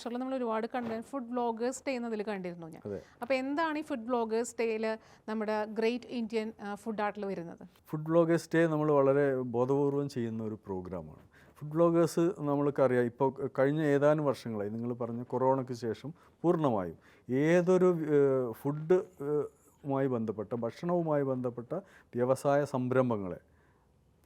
ബ്രോഷറിൽ നമ്മൾ ഒരുപാട് കണ്ട ഫുഡ് ബ്ലോഗേഴ്സ് ഡേ എന്നതിൽ കണ്ടിരുന്നു ഞാൻ. അപ്പോൾ എന്താണ് ഈ ഫുഡ് ബ്ലോഗേഴ്സ് ഡേയിൽ നമ്മുടെ ഗ്രേറ്റ് ഇന്ത്യൻ ഫുഡ് ആർട്ടിൽ വരുന്നത്? ഫുഡ് ബ്ലോഗേഴ്സ് ഡേ നമ്മൾ വളരെ ബോധപൂർവം ചെയ്യുന്ന ഒരു പ്രോഗ്രാമാണ്. ഫുഡ് ബ്ലോഗേഴ്സ് നമ്മൾക്കറിയാം ഇപ്പോൾ കഴിഞ്ഞ ഏതാനും വർഷങ്ങളായി നിങ്ങൾ പറഞ്ഞ കൊറോണയ്ക്ക് ശേഷം പൂർണമായും ഏതൊരു ഫുഡ് മായി ബന്ധപ്പെട്ട ഭക്ഷണവുമായി ബന്ധപ്പെട്ട വ്യവസായ സംരംഭങ്ങളെ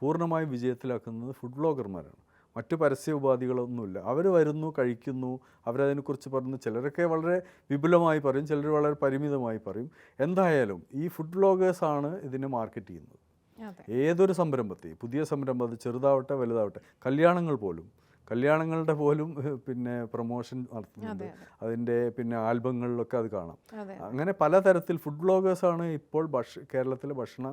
പൂർണമായും വിജയത്തിലാക്കുന്നത് ഫുഡ് ബ്ലോഗർമാരാണ് മറ്റു പരസ്യ ഉപാധികളൊന്നുമില്ല അവർ വരുന്നു കഴിക്കുന്നു അവരതിനെക്കുറിച്ച് പറയുന്നു. ചിലരൊക്കെ വളരെ വിപുലമായി പറയും ചിലർ വളരെ പരിമിതമായി പറയും. എന്തായാലും ഈ ഫുഡ് ബ്ലോഗേഴ്സാണ് ഇതിനെ മാർക്കറ്റ് ചെയ്യുന്നത്. ഏതൊരു സംരംഭത്തെയും പുതിയ സംരംഭം അത് ചെറുതാവട്ടെ വലുതാവട്ടെ കല്യാണങ്ങൾ പോലും കല്യാണങ്ങളുടെ പോലും പിന്നെ പ്രൊമോഷൻ നടത്തുന്നുണ്ട്. അതെ, അതിന്റെ പിന്നെ ആൽബങ്ങളിലൊക്കെ അത് കാണാം. അങ്ങനെ പലതരത്തിൽ ഫുഡ് ബ്ലോഗേഴ്സാണ് ഇപ്പോൾ ഭക്ഷ കേരളത്തിലെ ഭക്ഷണ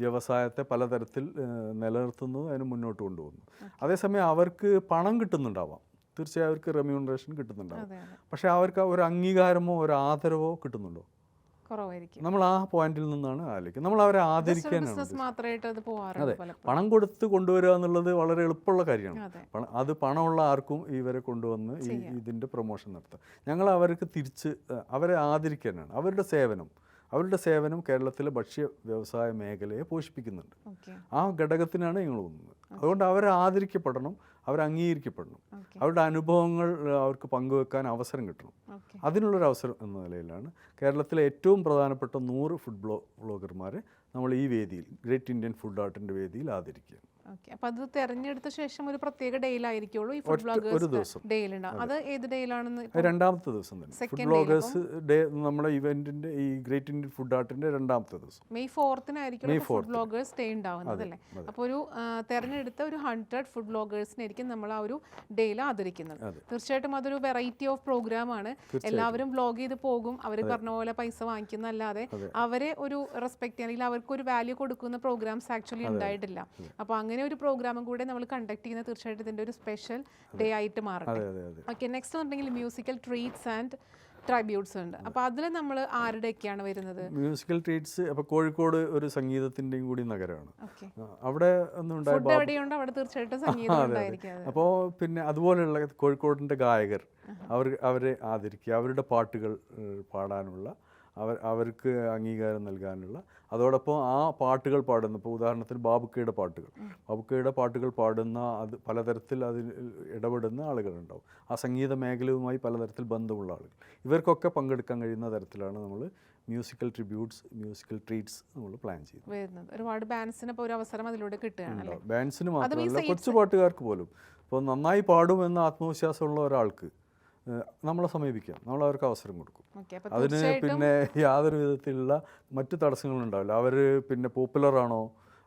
വ്യവസായത്തെ പലതരത്തിൽ നിലനിർത്തുന്നു നിലനിർത്തുന്നത് അതിന് മുന്നോട്ട് കൊണ്ടുപോകുന്നു. അതേസമയം അവർക്ക് പണം കിട്ടുന്നുണ്ടാവാം. തീർച്ചയായും അവർക്ക് റെമ്യൂണറേഷൻ കിട്ടുന്നുണ്ടാവും. പക്ഷേ അവർക്ക് ഒരു അംഗീകാരമോ ഒരു ആദരവോ കിട്ടുന്നുണ്ടോ? നമ്മൾ ആ പോയിന്റിൽ നിന്നാണ് ആലോചിക്കുന്നത്. നമ്മൾ അവരെ ആദരിക്കാനാണ് അതെ പണം കൊടുത്ത് കൊണ്ടുവരിക എന്നുള്ളത് വളരെ എളുപ്പമുള്ള കാര്യമാണ്. അതെ. അത് പണമുള്ള ആർക്കും ഇവരെ കൊണ്ടുവന്ന് ഈ ഇതിന്റെ പ്രൊമോഷൻ നടത്താം. ഞങ്ങൾ അവർക്ക് തിരിച്ച് അവരെ ആദരിക്കാനാണ്. അവരുടെ സേവനം. അവരുടെ സേവനം കേരളത്തിലെ ഭക്ഷ്യ വ്യവസായ മേഖലയെ പോഷിപ്പിക്കുന്നുണ്ട്. ആ ഘടകത്തിനാണ് ഞങ്ങൾ പോകുന്നത്. അതുകൊണ്ട് അവർ ആദരിക്കപ്പെടണം അവർ അംഗീകരിക്കപ്പെടണം. അവരുടെ അനുഭവങ്ങൾ അവർക്ക് പങ്കുവെക്കാൻ അവസരം കിട്ടണം. അതിനുള്ളൊരു അവസരം എന്ന നിലയിലാണ് കേരളത്തിലെ ഏറ്റവും പ്രധാനപ്പെട്ട നൂറ് ഫുഡ് ബ്ലോ ബ്ലോഗർമാരെ നമ്മൾ ഈ വേദിയിൽ ഗ്രേറ്റ് ഇന്ത്യൻ ഫുഡ് ആർട്ടിന്റെ വേദിയിൽ ആദരിക്കുക ഓക്കെ. അപ്പോൾ അത് തെരഞ്ഞെടുത്ത ശേഷം ഒരു പ്രത്യേക ഡേയിലായിരിക്കുള്ളൂ ഈ ഫുഡ് ഒറ്റ- ഒരു ബ്ലോഗേഴ്സ് ദിവസം. ഡേയിലുണ്ടാവും അത്. ഏത് ഡേയിലാണെന്ന് അത് രണ്ടാമത്തെ ദിവസം തന്നെ. ഫുഡ് ബ്ലോഗേഴ്സ് ഡേ നമ്മുടെ ഇവന്റിന്റെ ഈ ഗ്രേറ്റ് ഇന്ത്യൻ ഫുഡ് ആർട്ടിന്റെ രണ്ടാമത്തെ ദിവസം. മെയ് ഫോർത്തിനായിരിക്കും മെയ് ഫുഡ് ബ്ലോഗേഴ്സ് ഡേ ഉണ്ടാവുന്നത് അല്ലേ? അപ്പോൾ ഒരു ആ, തെരഞ്ഞെടുത്ത ഒരു ഹൺഡ്രഡ് ഫുഡ് ബ്ലോഗേഴ്സിനായിരിക്കും നമ്മൾ ആ ഒരു ഡേയിൽ ആദരിക്കുന്നത്. തീർച്ചയായിട്ടും അതൊരു വെറൈറ്റി ഓഫ് പ്രോഗ്രാം ആണ്. എല്ലാവരും ബ്ലോഗ് ചെയ്ത് പോകും. അവർ പറഞ്ഞ പോലെ പൈസ വാങ്ങിക്കുന്നല്ലാതെ അവരെ ഒരു റെസ്പെക്ട് അല്ലെങ്കിൽ അവർക്ക് ഒരു വാല്യൂ കൊടുക്കുന്ന പ്രോഗ്രാംസ് ആക്ച്വലി ഉണ്ടായിട്ടില്ല. അപ്പോൾ അങ്ങനെ ഒരു പ്രോഗ്രാമും കൂടെ നമ്മൾ കണ്ടക്ട് ചെയ്യുന്ന തീർച്ചയായിട്ടും ഇതിന്റെ ഒരു സ്പെഷ്യൽ ഡേ ആയിട്ട് മാറട്ടെ. അതെ ഓക്കെ നെക്സ്റ്റ് പറഞ്ഞെങ്കിൽ മ്യൂസിക്കൽ ട്രീറ്റ്സ് ആൻഡ് ട്രൈബ്യൂട്ട്സ് ഉണ്ട്. അപ്പോൾ അതിൽ നമ്മൾ ആരുടെയൊക്കെയാണ് വരുന്നത്? മ്യൂസിക്കൽ ട്രീറ്റ്സ് അപ്പോൾ കോഴിക്കോട് ഒരു സംഗീതത്തിന്റെയും കൂടി നഗരമാണ്. അവിടെ അവിടെ തീർച്ചയായിട്ടും സംഗീതം അപ്പോൾ പിന്നെ അതുപോലെയുള്ള കോഴിക്കോടിന്റെ ഗായകർ അവർ അവരെ ആദരിക്കുക അവരുടെ പാട്ടുകൾ പാടാനുള്ള അവർ അവർക്ക് അംഗീകാരം നൽകാനുള്ള. അതോടൊപ്പം ആ പാട്ടുകൾ പാടുന്ന ഇപ്പോൾ ഉദാഹരണത്തിന് ബാബുക്കയുടെ പാട്ടുകൾ. ബാബുക്കയുടെ പാട്ടുകൾ പാടുന്ന അത് പലതരത്തിൽ അതിൽ ഇടപെടുന്ന ആളുകളുണ്ടാവും. ആ സംഗീത മേഖലയുമായി പലതരത്തിൽ ബന്ധമുള്ള ആളുകൾ. ഇവർക്കൊക്കെ പങ്കെടുക്കാൻ കഴിയുന്ന തരത്തിലാണ് നമ്മൾ മ്യൂസിക്കൽ ട്രിബ്യൂട്ട്സ് മ്യൂസിക്കൽ ട്രീറ്റ്സ് നമ്മൾ പ്ലാൻ ചെയ്യുന്നത്. ഒരുപാട് ബാൻസിന് ഒരു അവസരം അതിലൂടെ കിട്ടുകയാണ് അല്ലേ? ബാൻസിന് മാത്രമല്ല കൊച്ചു പാട്ടുകാർക്ക് പോലും. ഇപ്പോൾ നന്നായി പാടുമെന്ന ആത്മവിശ്വാസമുള്ള ഒരാൾക്ക് നമ്മളെ സമീപിക്കാം. നമ്മൾ അവർക്ക് അവസരം കൊടുക്കും. അതിന് പിന്നെ യാതൊരു വിധത്തിലുള്ള മറ്റു തടസ്സങ്ങളും ഉണ്ടാവില്ല. അവർ പിന്നെ പോപ്പുലറാണോ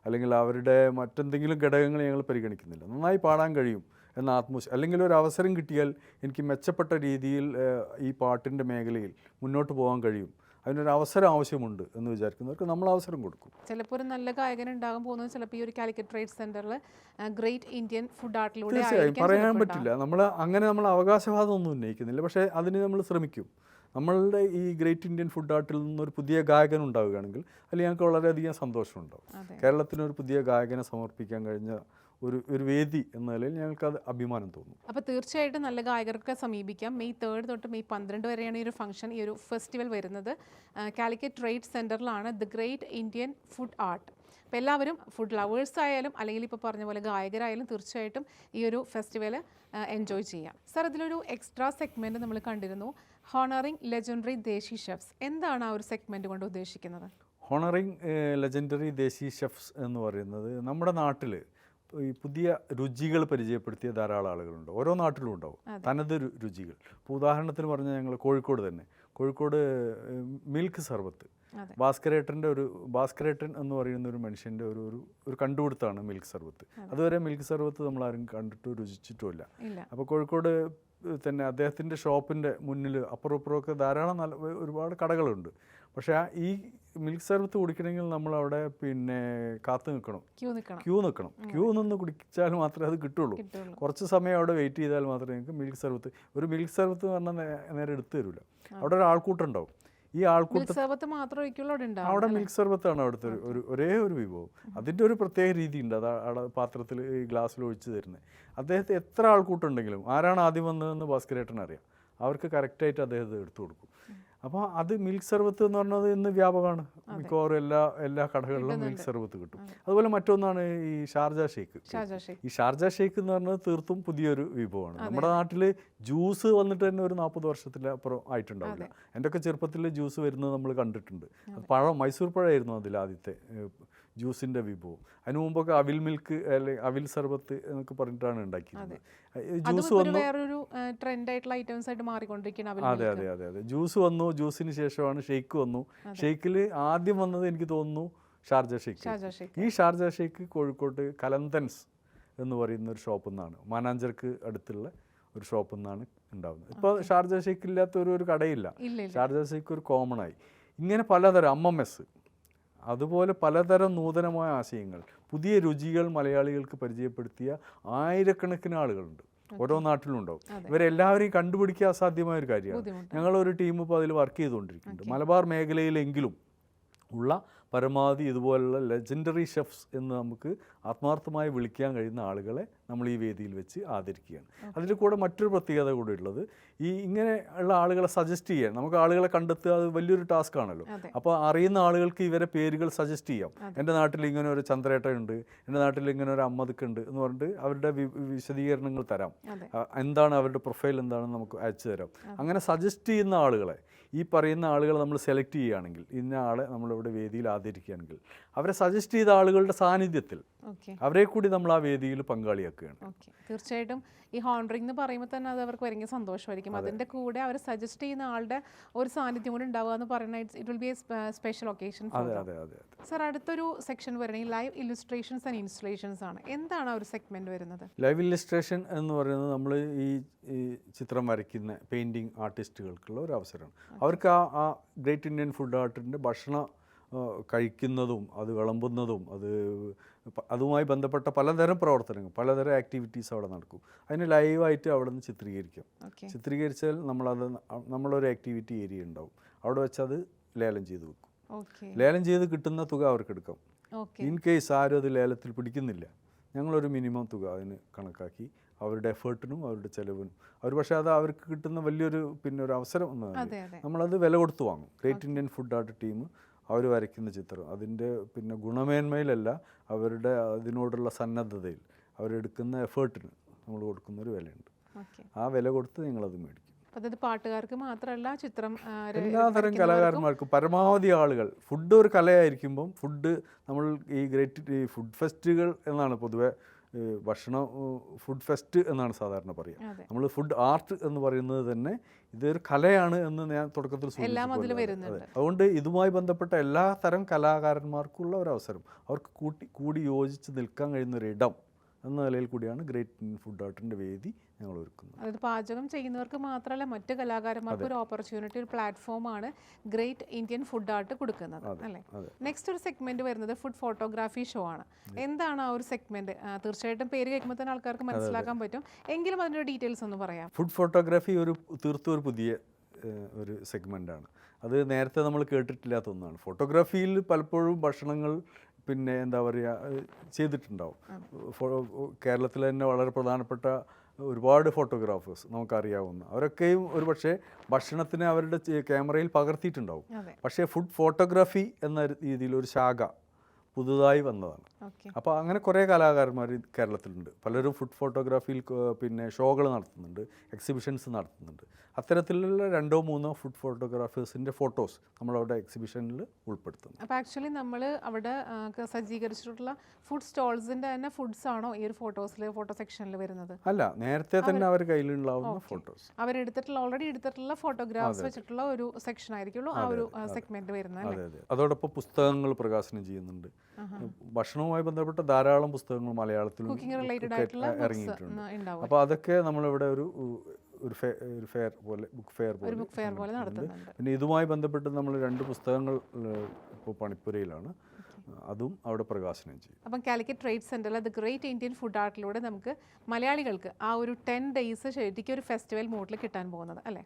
അല്ലെങ്കിൽ അവരുടെ മറ്റെന്തെങ്കിലും ഘടകങ്ങൾ ഞങ്ങൾ പരിഗണിക്കുന്നില്ല. നന്നായി പാടാൻ കഴിയും എന്ന ആത്മവിശ് അല്ലെങ്കിൽ ഒരു അവസരം കിട്ടിയാൽ എനിക്ക് മെച്ചപ്പെട്ട രീതിയിൽ ഈ പാട്ടിന്റെ മേഖലയിൽ മുന്നോട്ട് പോകാൻ കഴിയും. അതിനൊരു അവസരം ആവശ്യമുണ്ട് എന്ന് വിചാരിക്കുന്നവർക്ക് നമ്മൾ അവസരം കൊടുക്കും. ചിലപ്പോൾ ഒരു നല്ല ഗായകൻ ഉണ്ടാകാൻ പോകുന്നത് ചിലപ്പോൾ ഈ ഒരു കാലിക്കറ്റ് ട്രേഡ് സെന്ററിൽ ഗ്രേറ്റ് ഇന്ത്യൻ ഫുഡ് ആർട്ടിലൂടെ തീർച്ചയായും. പറയാൻ പറ്റില്ല. നമ്മൾ അങ്ങനെ നമ്മൾ അവകാശവാദം ഒന്നും ഉന്നയിക്കുന്നില്ല. പക്ഷേ അതിന് നമ്മൾ ശ്രമിക്കും. നമ്മളുടെ ഈ ഗ്രേറ്റ് ഇന്ത്യൻ ഫുഡ് ആർട്ടിൽ നിന്നൊരു പുതിയ ഗായകൻ ഉണ്ടാവുകയാണെങ്കിൽ അതിൽ ഞങ്ങൾക്ക് വളരെയധികം സന്തോഷമുണ്ടാവും. കേരളത്തിന് ഒരു പുതിയ ഗായകനെ സമർപ്പിക്കാൻ കഴിഞ്ഞ ഒരു ഒരു വേദി എന്ന നിലയിൽ ഞങ്ങൾക്ക് അത് അഭിമാനം തോന്നുന്നു അപ്പോൾ തീർച്ചയായിട്ടും നല്ല ഗായകർക്ക് സമീപിക്കാം. മെയ് തേർഡ് തൊട്ട് മെയ് പന്ത്രണ്ട് വരെയാണ് ഈ ഒരു ഫംഗ്ഷൻ ഈ ഒരു ഫെസ്റ്റിവൽ വരുന്നത്. Calicut trade സെന്ററിലാണ് the great Indian food art അപ്പോൾ എല്ലാവരും ഫുഡ് ലവേഴ്സ് ആയാലും അല്ലെങ്കിൽ ഇപ്പോൾ പറഞ്ഞ പോലെ ഗായകരായാലും തീർച്ചയായിട്ടും ഈ ഒരു ഫെസ്റ്റിവൽ എൻജോയ് ചെയ്യാം. സർ ഇതിലൊരു എക്സ്ട്രാ സെഗ്മെന്റ് നമ്മൾ കണ്ടിരുന്നു. ഹോണറിങ് ലെജൻഡറി ദേശി ഷെഫ്സ് എന്താണ് ആ ഒരു സെഗ്മെന്റ് കൊണ്ട് ഉദ്ദേശിക്കുന്നത്? ഹോണറിങ് ലെജൻഡറി ദേശി ഷെഫ്സ് എന്ന് പറയുന്നത് നമ്മുടെ നാട്ടിൽ ഈ പുതിയ രുചികൾ പരിചയപ്പെടുത്തിയ ധാരാളം ആളുകളുണ്ട്. ഓരോ നാട്ടിലും ഉണ്ടാവും. തനത് രുചികൾ. ഇപ്പോൾ ഉദാഹരണത്തിന് പറഞ്ഞാൽ ഞങ്ങൾ കോഴിക്കോട് തന്നെ. കോഴിക്കോട് മിൽക്ക് സർബത്ത്. ഭാസ്കരേട്ടന്റെ ഒരു ഭാസ്കരേട്ടൻ എന്ന് പറയുന്ന ഒരു മനുഷ്യന്റെ ഒരു ഒരു ഒരു കണ്ടുപിടുത്തമാണ് മിൽക്ക് സർബത്ത്. അതുവരെ മിൽക്ക് സർബത്ത് നമ്മൾ ആരും കണ്ടിട്ടോ രുചിച്ചിട്ടുമില്ല. അപ്പോൾ കോഴിക്കോട് തന്നെ അദ്ദേഹത്തിന്റെ ഷോപ്പിന്റെ മുന്നിൽ അപ്പുറം ഇപ്പുറമൊക്കെ ധാരാളം നല്ല ഒരുപാട് കടകളുണ്ട്. പക്ഷേ ഈ മിൽക്ക് സർബത്ത് കുടിക്കണമെങ്കിൽ നമ്മൾ അവിടെ പിന്നെ കാത്തു നിൽക്കണം. ക്യൂ നിൽക്കണം. ക്യൂ നിൽക്കണം. ക്യൂ നിന്ന് കുടിച്ചാൽ മാത്രമേ അത് കിട്ടുള്ളൂ. കുറച്ച് സമയം അവിടെ വെയിറ്റ് ചെയ്താൽ മാത്രമേ നിങ്ങൾക്ക് മിൽക്ക് സർബത്ത് ഒരു മിൽക്ക് സർബത്ത് എന്ന് പറഞ്ഞാൽ നേരെ എടുത്തു തരില്ല അവിടെ ഒരു ആൾക്കൂട്ടം ഉണ്ടാവും ഈ ആൾക്കൂട്ടം അവിടെ മിൽക്ക് സർബത്താണ് അവിടുത്തെ ഒരു- ഒരു ഒരേ വിഭവം. അതിന്റെ ഒരു പ്രത്യേക രീതി ഉണ്ട് അത് അവിടെ പാത്രത്തിൽ ഈ ഗ്ലാസ്സിൽ ഒഴിച്ച് തരുന്നത്. അദ്ദേഹത്തെ എത്ര ആൾക്കൂട്ടുണ്ടെങ്കിലും ആരാണ് ആദ്യം വന്നതെന്ന് ഭാസ്കരേട്ടൻ അറിയാം അവർക്ക് കറക്റ്റായിട്ട് അദ്ദേഹത്തെ എടുത്തു കൊടുക്കും. അപ്പോൾ അത് മിൽക്ക് സർബത്ത് എന്ന് പറഞ്ഞത് ഇന്ന് വ്യാപകമാണ്. മിക്കവാറും എല്ലാ എല്ലാ കടകളിലും മിൽക്ക് സർബത്ത് കിട്ടും. അതുപോലെ മറ്റൊന്നാണ് ഈ ഷാർജ ഷേക്ക്. ഈ ഷാർജ ഷേക്ക് എന്ന് പറഞ്ഞത് തീർത്തും പുതിയൊരു വിഭവമാണ്. നമ്മുടെ നാട്ടിൽ ജ്യൂസ് വന്നിട്ട് തന്നെ ഒരു നാൽപ്പത് വർഷത്തിലപ്പുറം ആയിട്ടുണ്ടാവില്ല. എന്റെ ഒക്കെ ചെറുപ്പത്തിൽ ജ്യൂസ് വരുന്നത് നമ്മൾ കണ്ടിട്ടുണ്ട്. പഴം മൈസൂർ പഴമായിരുന്നു അതിൽ ആദ്യത്തെ. ജ്യൂസിന്റെ വിഭവം. അതിന് മുമ്പൊക്കെ അവിൽ മിൽക്ക് അല്ലെങ്കിൽ അവിൽ സർബത്ത് എന്നൊക്കെ പറഞ്ഞിട്ടാണ് ഉണ്ടാക്കിയിരുന്നത്. ജ്യൂസ് വന്നു അതെ അതെ അതെ അതെ. ജ്യൂസ് വന്നു ജ്യൂസിന് ശേഷമാണ് ഷെയ്ക്ക് വന്നു. ഷെയ്ക്കിൽ ആദ്യം വന്നത് എനിക്ക് തോന്നുന്നു ഷാർജ ഷെയ്ക്ക് ഈ ഷാർജ ഷെയ്ക്ക് കോഴിക്കോട്ട് കലന്തൻസ് എന്ന് പറയുന്ന ഒരു ഷോപ്പിൽ നിന്നാണ് മാനാഞ്ചർക്ക് അടുത്തുള്ള ഒരു ഷോപ്പിൽ നിന്നാണ് ഉണ്ടാകുന്നത് ഇപ്പോൾ ഷാർജ ഷെയ്ക്ക് ഇല്ലാത്ത ഒരു ഒരു കടയില്ല. ഷാർജ ഷെയ്ക്ക് ഒരു കോമൺ ആയി. ഇങ്ങനെ പലതരം അമ്മമെസ് അതുപോലെ പലതരം നൂതനമായ ആശയങ്ങൾ പുതിയ രുചികൾ മലയാളികൾക്ക് പരിചയപ്പെടുത്തിയ ആയിരക്കണക്കിന് ആളുകളുണ്ട്. ഓരോ നാട്ടിലും ഉണ്ടാവും ഇവരെല്ലാവരെയും കണ്ടുപിടിക്കുക അസാധ്യമായ ഒരു കാര്യമാണ്. ഞങ്ങളൊരു ടീം ഇപ്പോൾ അതിൽ വർക്ക് ചെയ്തുകൊണ്ടിരിക്കുന്നുണ്ട്. മലബാർ മേഖലയിലെങ്കിലും ഉള്ള പരമാവധി ഇതുപോലുള്ള ലെജൻഡറി ഷെഫ്സ് എന്ന് നമുക്ക് ആത്മാർത്ഥമായി വിളിക്കാൻ കഴിയുന്ന ആളുകളെ നമ്മൾ ഈ വേദിയിൽ വെച്ച് ആദരിക്കുകയാണ്. അതിൽ കൂടെ മറ്റൊരു പ്രത്യേകത കൂടെ ഉള്ളത് ഈ ഇങ്ങനെ ഉള്ള ആളുകളെ സജസ്റ്റ് ചെയ്യാൻ നമുക്ക് ആളുകളെ കണ്ടെത്തുക അത് വലിയൊരു ടാസ്ക് ആണല്ലോ. അപ്പോൾ അറിയുന്ന ആളുകൾക്ക് ഇവരെ പേരുകൾ സജസ്റ്റ് ചെയ്യാം. എന്റെ നാട്ടിൽ ഇങ്ങനെ ഒരു ചന്ദ്രേട്ടൻ ഉണ്ട് എന്റെ നാട്ടിൽ ഇങ്ങനെ ഒരു അമ്മതുക്കുണ്ട് എന്ന് പറഞ്ഞിട്ട് അവരുടെ വിശദീകരണങ്ങൾ തരാം. എന്താണ് അവരുടെ പ്രൊഫൈൽ എന്താണെന്ന് നമുക്ക് അയച്ചു തരാം. അങ്ങനെ സജസ്റ്റ് ചെയ്യുന്ന ആളുകളെ ഈ പറയുന്ന ആളുകളെ നമ്മൾ സെലക്ട് ചെയ്യുകയാണെങ്കിൽ ഇന്ന ആളെ നമ്മളിവിടെ വേദിയിൽ ആദരിക്കുകയാണെങ്കിൽ അവരെ സജസ്റ്റ് ചെയ്ത ആളുകളുടെ സാന്നിധ്യത്തിൽ അവരെ കൂടി നമ്മൾ ആ വേദിയിൽ പങ്കാളിയാക്കുകയാണ്. തീർച്ചയായിട്ടും. ഈ ഹോണ്ടറിംഗ് എന്ന് പറയുമ്പോൾ തന്നെ അത് അവർക്ക് ഭയങ്കര സന്തോഷമായിരിക്കും. അതിന്റെ കൂടെ അവർ സജസ്റ്റ് ചെയ്യുന്ന ആളുടെ ഒരു സാന്നിധ്യം കൂടി ഉണ്ടാവുക എന്ന് പറയുന്നത് it will be a special occasion sir അടുത്തൊരു സെക്ഷൻ വരുന്നത് ലൈവ് ഇല്ലുസ്ട്രേഷൻസ് ആൻഡ് ഇൻസ്റ്റലേഷൻസ് ആണ്. എന്താണ് ആ ഒരു സെഗ്മെന്റ് വരുന്നത്? ലൈവ് ഇല്ലസ്ട്രേഷൻ എന്ന് പറയുന്നത് നമ്മൾ ഈ ചിത്രം വരയ്ക്കുന്ന പെയിന്റിങ് ആർട്ടിസ്റ്റുകൾക്കുള്ള ഒരു അവസരമാണ്. അവർക്ക് ആ ആ ഗ്രേറ്റ് ഇന്ത്യൻ ഫുഡ് ആർട്ടിന്റെ ഭക്ഷണ കഴിക്കുന്നതും അത് വിളമ്പുന്നതും അത് അതുമായി ബന്ധപ്പെട്ട പലതരം പ്രവർത്തനങ്ങൾ പലതരം ആക്ടിവിറ്റീസ് അവിടെ നടക്കും. അതിന് ലൈവായിട്ട് അവിടെ നിന്ന് ചിത്രീകരിക്കാം. ചിത്രീകരിച്ചാൽ നമ്മളത് നമ്മളൊരു ആക്ടിവിറ്റി ഏരിയ ഉണ്ടാവും. അവിടെ വെച്ച് അത് ലേലം ചെയ്ത് വെക്കും. ലേലം ചെയ്ത് കിട്ടുന്ന തുക അവർക്ക് എടുക്കാം. ഇൻ കേസ് ആരും അത് ലേലത്തിൽ പിടിക്കുന്നില്ല ഞങ്ങളൊരു മിനിമം തുക അതിന് കണക്കാക്കി അവരുടെ എഫേർട്ടിനും അവരുടെ ചെലവിനും അവർ പക്ഷേ അത് അവർക്ക് കിട്ടുന്ന വലിയൊരു പിന്നെ ഒരു അവസരം എന്നതാണ് നമ്മളത് വില കൊടുത്ത് വാങ്ങും. Great Indian food art team അവർ വരയ്ക്കുന്ന ചിത്രം. അതിന്റെ പിന്നെ ഗുണമേന്മയിലല്ല അവരുടെ അതിനോടുള്ള സന്നദ്ധതയിൽ അവരെടുക്കുന്ന എഫേർട്ടിന് നമ്മൾ കൊടുക്കുന്ന ഒരു വിലയുണ്ട് ആ വില കൊടുത്ത് നിങ്ങളത് മേടിക്കും. അതായത് പാട്ടുകാർക്ക് മാത്രമല്ല ചിത്രം എല്ലാതരം കലാകാരന്മാർക്കും പരമാവധി ആളുകൾ. ഫുഡ് ഒരു കലയായിരിക്കുമ്പം ഫുഡ് നമ്മൾ ഈ ഗ്രേറ്റ് ഈ ഫുഡ് ഫെസ്റ്റുകൾ എന്നാണ് പൊതുവെ ഭക്ഷണം ഫുഡ് ഫെസ്റ്റ് എന്നാണ് സാധാരണ പറയുക നമ്മൾ ഫുഡ് ആർട്ട് എന്ന് പറയുന്നത് തന്നെ ഇതൊരു കലയാണ് എന്ന് ഞാൻ തുടക്കത്തിൽ. അതുകൊണ്ട് ഇതുമായി ബന്ധപ്പെട്ട എല്ലാ തരം കലാകാരന്മാർക്കുള്ള ഒരു അവസരം അവർക്ക് കൂട്ടി കൂടി യോജിച്ച് നിൽക്കാൻ കഴിയുന്ന ഒരു ഇടം എന്ന നിലയിൽ കൂടിയാണ് ഗ്രേറ്റ് ഇന്ത്യൻ ഫുഡ് ആർട്ടിന്റെ വേദി ഞങ്ങൾ ഒരുക്കുന്നത്. അതായത് പാചകം ചെയ്യുന്നവർക്ക് മാത്രമല്ല മറ്റ് കലാകാരന്മാർക്ക് ഒരു ഓപ്പർച്യൂണിറ്റി ഒരു പ്ലാറ്റ്ഫോമാണ് ഗ്രേറ്റ് ഇന്ത്യൻ ഫുഡ് ആർട്ട് കൊടുക്കുന്നത് അല്ലേ? നെക്സ്റ്റ് ഒരു സെഗ്മെന്റ് വരുന്നത് ഫുഡ് ഫോട്ടോഗ്രാഫി ഷോ ആണ്. എന്താണ് ആ ഒരു സെഗ്മെന്റ് തീർച്ചയായിട്ടും പേര് കേൾക്കുമ്പോൾ തന്നെ ആൾക്കാർക്ക് മനസ്സിലാക്കാൻ പറ്റും. എങ്കിലും അതിന്റെ ഡീറ്റെയിൽസ് ഒന്ന് പറയാം. ഫുഡ് ഫോട്ടോഗ്രാഫി ഒരു തീർത്തും ഒരു പുതിയ ഒരു ആണ്. അത് നേരത്തെ നമ്മൾ കേട്ടിട്ടില്ലാത്ത ഒന്നാണ്. ഫോട്ടോഗ്രാഫിയിൽ പലപ്പോഴും ഭക്ഷണങ്ങൾ പിന്നെ എന്താ പറയുക ചെയ്തിട്ടുണ്ടാവും. കേരളത്തിൽ തന്നെ വളരെ പ്രധാനപ്പെട്ട ഒരുപാട് ഫോട്ടോഗ്രാഫേഴ്സ് നമുക്കറിയാവുന്ന അവരൊക്കെയും ഒരു പക്ഷേ ഭക്ഷണത്തിനെ അവരുടെ ക്യാമറയിൽ പകർത്തിയിട്ടുണ്ടാവും. പക്ഷേ ഫുഡ് ഫോട്ടോഗ്രാഫി എന്ന രീതിയിൽ ഒരു ശാഖ പുതുതായി വന്നതാണ്. അപ്പോൾ അങ്ങനെ കുറേ കലാകാരന്മാർ കേരളത്തിലുണ്ട്. പലരും ഫുഡ് ഫോട്ടോഗ്രാഫിയിൽ പിന്നെ ഷോകൾ നടത്തുന്നുണ്ട് എക്സിബിഷൻസ് നടത്തുന്നുണ്ട്. അത്തരത്തിലുള്ള രണ്ടോ മൂന്നോ ഫുഡ് ഫോട്ടോഗ്രാഫേഴ്സിന്റെ ഫോട്ടോസ് നമ്മൾ അവിടെ എക്സിബിഷനിൽ ഉൾപ്പെടുത്തുന്നു. അപ്പോൾ ആക്ച്വലി നമ്മൾ അവിടെ സജ്ജീകരിച്ചിട്ടുള്ള ഫുഡ് സ്റ്റോൾസിന്റെ തന്നെ ഫുഡ്സ് ആണോ ഈ ഒരു ഫോട്ടോസിൽ ഫോട്ടോ സെക്ഷനിൽ വരുന്നത്? അല്ല നേരത്തെ തന്നെ അവർ കയ്യിലുണ്ടാവുന്ന ഫോട്ടോസ് അവരെടുത്തിട്ടുള്ള ഓൾറെഡി എടുത്തിട്ടുള്ള ഫോട്ടോഗ്രാഫ്സ് വെച്ചിട്ടുള്ള ഒരു സെക്ഷൻ ആയിരിക്കുള്ളൂ ആ ഒരു സെഗ്മെന്റ് വരുന്നത് അതെ അതെ. അതോടൊപ്പം പുസ്തകങ്ങൾ പ്രകാശനം ചെയ്യുന്നുണ്ട്. ഭക്ഷണവുമായി ബന്ധപ്പെട്ട ധാരാളം പുസ്തകങ്ങൾ മലയാളത്തിൽ കുക്കിംഗ് റിലേറ്റഡ് ആയിട്ടുള്ള ബുക്സ് ഇറങ്ങിയിട്ടുണ്ട് അപ്പോൾ അതൊക്കെ നമ്മളിവിടെ ഒരു ഒരു ഫെയർ ഒരു ഫെയർ പോലെ ബുക്ക് ഫെയർ പോലെ ബുക്ക് ഫെയർ പോലെ നടത്തുന്നുണ്ട്. പിന്നെ ഇതുമായി ബന്ധപ്പെട്ട് നമ്മൾ രണ്ട് പുസ്തകങ്ങൾ ഇപ്പോൾ പണിപ്പുരയിലാണ്. അതും അവിടെ പ്രകാശനം ചെയ്യും. അപ്പം കാലിക്കറ്റ് ട്രേഡ് സെന്ററിൽ അത് ഗ്രേറ്റ് ഇന്ത്യൻ ഫുഡ് ആർട്ടിലൂടെ നമുക്ക് മലയാളികൾക്ക് ആ ഒരു ടെൻ ഡേയ്സ് ശരിക്കും ഒരു ഫെസ്റ്റിവൽ മൂഡിൽ കിട്ടാൻ പോകുന്നത് അല്ലേ?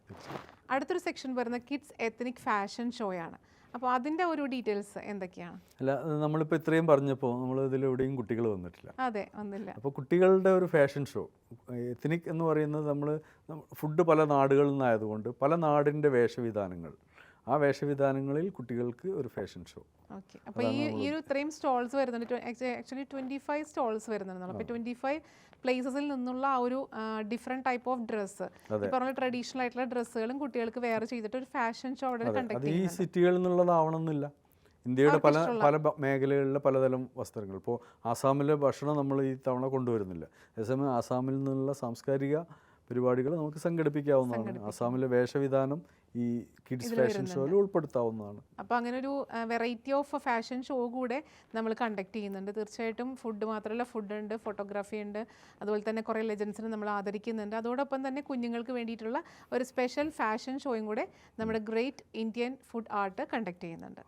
അടുത്തൊരു സെക്ഷൻ വരുന്ന കിഡ്സ് എത്നിക് ഫാഷൻ ഷോയാണ്. അപ്പോൾ അതിന്റെ ഒരു ഡീറ്റെയിൽസ് എന്തൊക്കെയാണ് അല്ല നമ്മളിപ്പോൾ ഇത്രയും പറഞ്ഞപ്പോൾ നമ്മൾ ഇതിൽ എവിടെയും കുട്ടികൾ വന്നിട്ടില്ല. അതെ വന്നില്ല. അപ്പോൾ കുട്ടികളുടെ ഒരു ഫാഷൻ ഷോ എത്നിക് എന്ന് പറയുന്നത് നമ്മൾ ഫുഡ് പല നാടുകളിൽ നിന്നായതുകൊണ്ട് പല നാടിന്റെ വേഷവിധാനങ്ങൾ ആ വേഷവിധാനങ്ങളിൽ കുട്ടികൾക്ക് ഒരു ഫാഷൻ ഷോ. ഓക്കെ. അപ്പോൾ ഈ ഈ ഒരു ഇത്രയും സ്റ്റോൾസ് വരുന്നുണ്ട്. ആക്ച്വലി ട്വന്റി ഫൈവ് സ്റ്റോൾസ് വരുന്നുണ്ട്. അപ്പോൾ ട്വന്റി ഫൈവ് പ്ലേസസിൽ നിന്നുള്ള ആ ഒരു ഡിഫറെന്റ് ടൈപ്പ് ഓഫ് ഡ്രസ്സ് ഈ പറഞ്ഞ ട്രഡീഷണൽ ആയിട്ടുള്ള ഡ്രസ്സുകളും കുട്ടികൾക്ക് വെയർ ചെയ്തിട്ട് ഒരു ഫാഷൻ ഷോ അവിടെ കണ്ടക്ട് ഈ സിറ്റികളിൽ നിന്നുള്ളതാവണമെന്നില്ല. ഇന്ത്യയുടെ പല പല മേഖലകളിലെ പലതരം വസ്ത്രങ്ങൾ. ഇപ്പോൾ ആസാമിലെ ഭക്ഷണം നമ്മൾ ഈ തവണ കൊണ്ടുവരുന്നില്ല. അതേസമയം ആസാമിൽ നിന്നുള്ള സാംസ്കാരിക പരിപാടികൾ നമുക്ക് സംഘടിപ്പിക്കാവുന്നതാണ്. ആസാമിലെ വേഷവിധാനം ഈ കിഡ്സ് ഫാഷൻ ഷോയിൽ ഉൾപ്പെടുത്താവുന്നതാണ്. അപ്പോൾ അങ്ങനെ ഒരു വെറൈറ്റി ഓഫ് ഫാഷൻ ഷോ കൂടെ നമ്മൾ കണ്ടക്ട് ചെയ്യുന്നുണ്ട്. തീർച്ചയായിട്ടും ഫുഡ് മാത്രമല്ല ഫുഡ് ഉണ്ട് ഫോട്ടോഗ്രാഫി ഉണ്ട് അതുപോലെ തന്നെ കുറേ ലെജൻസിനെ നമ്മൾ ആദരിക്കുന്നുണ്ട്. അതോടൊപ്പം തന്നെ കുഞ്ഞുങ്ങൾക്ക് വേണ്ടിയിട്ടുള്ള ഒരു സ്പെഷ്യൽ ഫാഷൻ ഷോയും കൂടെ നമ്മുടെ great Indian food art conduct ചെയ്യുന്നുണ്ട്.